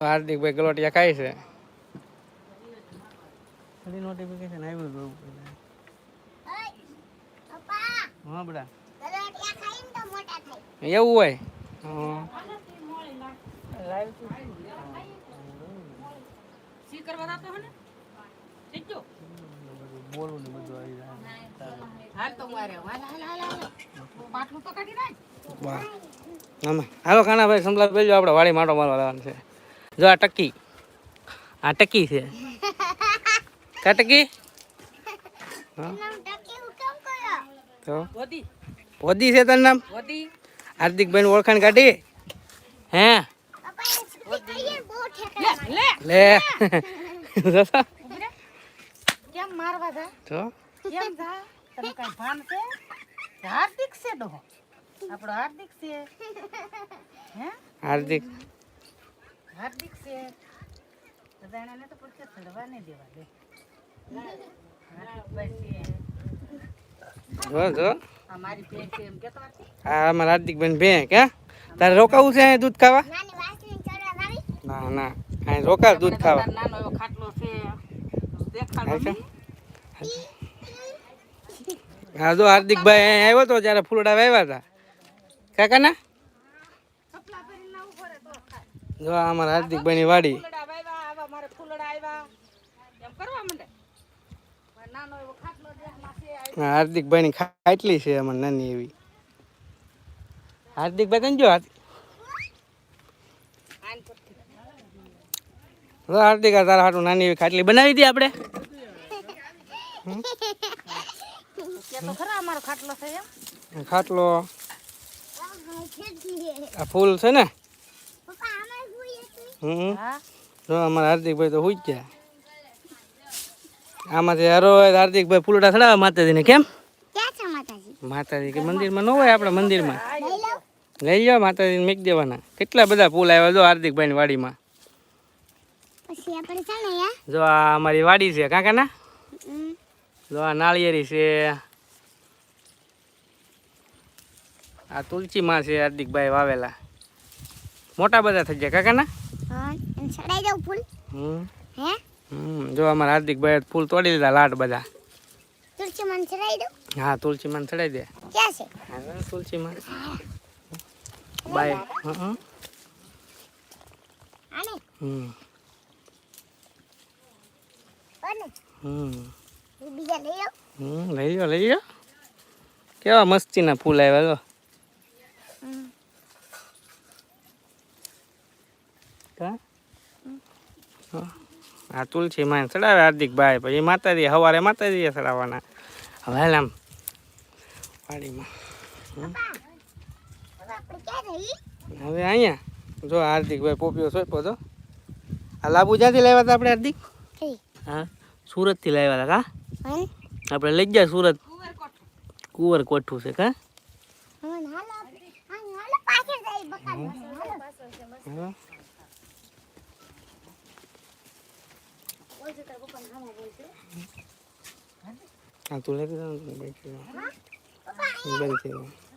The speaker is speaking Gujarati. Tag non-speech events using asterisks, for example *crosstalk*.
હાર્દિકભાઈ ગલોટિયા ખાય છે. ફરી નોટિફિકેશન આવ્યું હતું હા બડા. એવું હોય? હા. બોલવું ને બધું આવી જાય. વાહ. આમાં. હાલો કાનાભાઈ સંભળાવ પેલો આપણે વાડી માટો મારવા લાવવાનું છે. જો આ ટકી. આ ટકી છે. *laughs* કા ટકી? તો? વધી છે તારું નામ? હાર્દિકભાઈ નું ઓળખાણ કાઢી? હે? લે કેમ મારવા જા? તો? કેમ જા? તને કઈ ભાન છે? હાર્દિક છે ડોહો. આપણો હાર્દિક છે. *laughs* હે? હાર્દિક. હાર્દિક છે. બધાને તો પડશે ચડવા નહીં દેવા દે. જો જો. આ મારી છે એમ કેતો હતી અમારા હાર્દિકભાઈ બે કે? તારે રોકાવું છે અહીંયા દૂધ ખાવા? ના ના. અહીં રોકાવ દૂધ ખાવા. નાનો એવો ખાટલો છે. દેખાડો હા, જો હાર્દિકભાઈ અહીં આવ્યો તો જ્યારે ફૂલડા વાવ્યા હતા. કાકા જો અમારા વાડી. એમ કરવા માંડે? મારે નાનો એવો ખાટલો છે આ હા, હાર્દિકભાઈની ખાટલી છે અમારે નાની એવી. તને હાર્દિક ભાઈ પરથી. જો હાર્દિક તારા હાટું નાની એવી ખાટલી બનાવી હતી આપણે. ખાટલો. આ ફૂલ છે ને? હમ. જો અમારા હાર્દિકભાઈ તો હુઈ જ ગયા. આમાંથી હારો હાર્દિકભાઈ ફૂલડા ચડાવે માતાજીને કેમ? માતાજી? કે મંદિરમાં ન હોય આપણે મંદિરમાં. લઈ જાઓ માતાજીને મેક દેવાના. કેટલા બધા ફૂલ આવ્યા જો હાર્દિકભાઈની વાડીમાં. જો આ અમારી વાડી છે કાકાના? જો આ નાળિયેરી છે. આ તુલસીમાં છે હાર્દિકભાઈ વાવેલા. મોટા બધા થઈ ગયા કાકાના? હમ. હમ જો અમારા હાર્દિકભાઈ ફૂલ તોડી લીધા લાટ બધા. હા? તુલસીમાં ચડાઈ દે. હા તુલસીમાં બાય. હં હમ હમ. હમ. લઈ લો લઈ લો કેવા મસ્તીના ફૂલ આવ્યા જો કા હા. આ તુલસી માં ચડાવે હાર્દિકભાઈ પછી માતાજી સવારે માતાજીએ ચડાવવાના. હવે હાલ આમ વાડીમાં. હવે અહીંયા જો હાર્દિકભાઈ પોપિયો સોંપ્યો તો. આ લાબુ જ્યાંથી લાવ્યા હતા આપણે હાર્દિક? હા સુરતથી લાવ્યા હતા કા? આપણે લઈ ગયા સુરત. કુંવર કોઠું છે કા? હા. હા તું લઈ ગયો બંધ થઈ ગયું